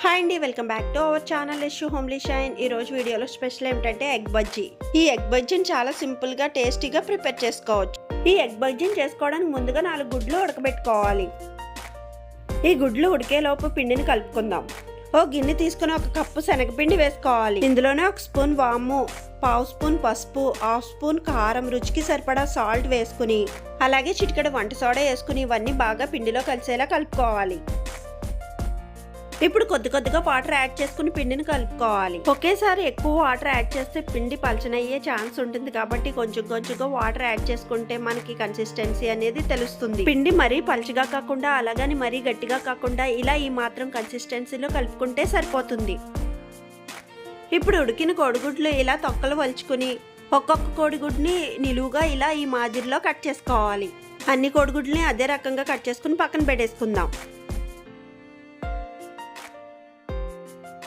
Hi అండి welcome back to our channel issue homely shine. ఈ రోజు వీడియోలో స్పెషల్ ఏమిటంటే ఎగ్ బజ్జీ. ఈ ఎగ్ బజ్జీని చాలా సింపుల్గా టేస్టీగా ప్రిపేర్ చేసుకోవచ్చు. ఈ ఎగ్ బజ్జీని చేసుకోవడానికి ముందుగా నాలుగు గుడ్లు ఉడకబెట్టుకోవాలి. ఈ గుడ్లు ఉడికేలోపు పిండిని కలుపుకుందాం. ఓ గిన్నె తీసుకుని ఒక కప్పు శనగపిండి వేసుకోవాలి. ఇందులోనే ఒక స్పూన్ వాము పావు స్పూన్ పసుపు హాఫ్ స్పూన్ కారం రుచికి సరిపడా సాల్ట్ వేసుకుని అలాగే చిటికెడు వంట సోడా వేసుకుని ఇవన్నీ బాగా పిండిలో కలిసేలా కలుపుకోవాలి. ఇప్పుడు కొద్ది కొద్దిగా వాటర్ యాడ్ చేసుకుని పిండిని కలుపుకోవాలి. ఒకేసారి ఎక్కువ వాటర్ యాడ్ చేస్తే పిండి పలచనయ్యే ఛాన్స్ ఉంటుంది కాబట్టి కొంచెం కొంచెంగా వాటర్ యాడ్ చేసుకుంటే మనకి కన్సిస్టెన్సీ అనేది తెలుస్తుంది. పిండి మరీ పలచగా కాకుండా అలాగని మరీ గట్టిగా కాకుండా ఇలా ఈ మాత్రం కన్సిస్టెన్సీలో కలుపుకుంటే సరిపోతుంది. ఇప్పుడు ఉడికిన కోడిగుడ్లు ఇలా తొక్కలు వలుచుకుని ఒక్కొక్క కోడిగుడ్ని నిలువుగా ఇలా ఈ మాదిరిలో కట్ చేసుకోవాలి. అన్ని కోడిగుడ్లని అదే రకంగా కట్ చేసుకుని పక్కన పెట్టేసుకుందాం.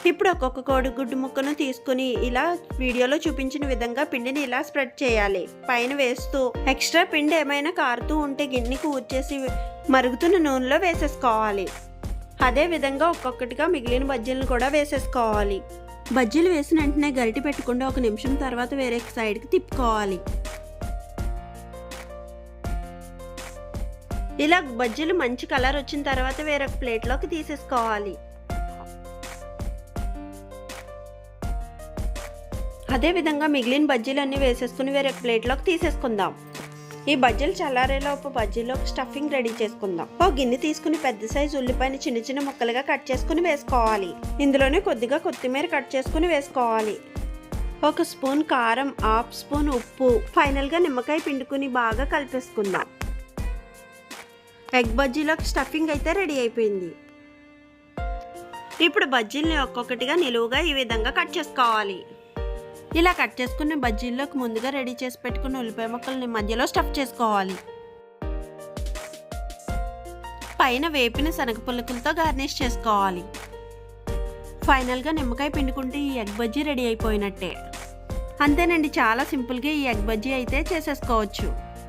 ఇప్పుడు ఒక్కొక్క కోడి గుడ్డు ముక్కను తీసుకుని ఇలా వీడియోలో చూపించిన విధంగా పిండిని ఇలా స్ప్రెడ్ చేయాలి. పైన వేస్తూ ఎక్స్ట్రా పిండి ఏమైనా కారుతూ ఉంటే గిన్నెకి ఊడ్చేసి మరుగుతున్న నూనెలో వేసేసుకోవాలి. అదే విధంగా ఒక్కొక్కటిగా మిగిలిన బజ్జీలను కూడా వేసేసుకోవాలి. బజ్జీలు వేసిన వెంటనే గరిటి పెట్టకుండా ఒక నిమిషం తర్వాత వేరే సైడ్కి తిప్పుకోవాలి. ఇలా బజ్జీలు మంచి కలర్ వచ్చిన తర్వాత వేరొక ప్లేట్లోకి తీసేసుకోవాలి. అదే విధంగా మిగిలిన బజ్జీలన్నీ వేసేసుకుని వేరే ప్లేట్లోకి తీసేసుకుందాం. ఈ బజ్జీలు చల్లారేలోపు బజ్జీలోకి స్టఫింగ్ రెడీ చేసుకుందాం. ఓ గిన్నె తీసుకుని పెద్ద సైజు ఉల్లిపాయని చిన్న చిన్న ముక్కలుగా కట్ చేసుకుని వేసుకోవాలి. ఇందులోనే కొద్దిగా కొత్తిమీర కట్ చేసుకుని వేసుకోవాలి. ఒక స్పూన్ కారం హాఫ్ స్పూన్ ఉప్పు. ఫైనల్గా నిమ్మకాయ పిండుకుని బాగా కలిపేసుకుందాం. ఎగ్ బజ్జీలోకి స్టఫింగ్ అయితే రెడీ అయిపోయింది. ఇప్పుడు బజ్జీల్ని ఒక్కొక్కటిగా నిలువుగా ఈ విధంగా కట్ చేసుకోవాలి. ఇలా కట్ చేసుకున్న బజ్జీల్లోకి ముందుగా రెడీ చేసి పెట్టుకున్న ఉల్లిపాయ ముక్కల్ని మధ్యలో స్టఫ్ చేసుకోవాలి. పైన వేపిన శనగ పుల్లకులతో గార్నిష్ చేసుకోవాలి. ఫైనల్గా నిమ్మకాయ పిండుకుంటే ఈ ఎగ్ బజ్జీ రెడీ అయిపోయినట్టే. అంతేనండి చాలా సింపుల్గా ఈ ఎగ్ బజ్జీ అయితే చేసేసుకోవచ్చు.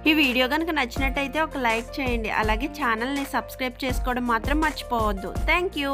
ఈ వీడియో కనుక నచ్చినట్టయితే ఒక లైక్ చేయండి. అలాగే ఛానల్ని సబ్స్క్రైబ్ చేసుకోవడం మాత్రం మర్చిపోవద్దు. Thank you.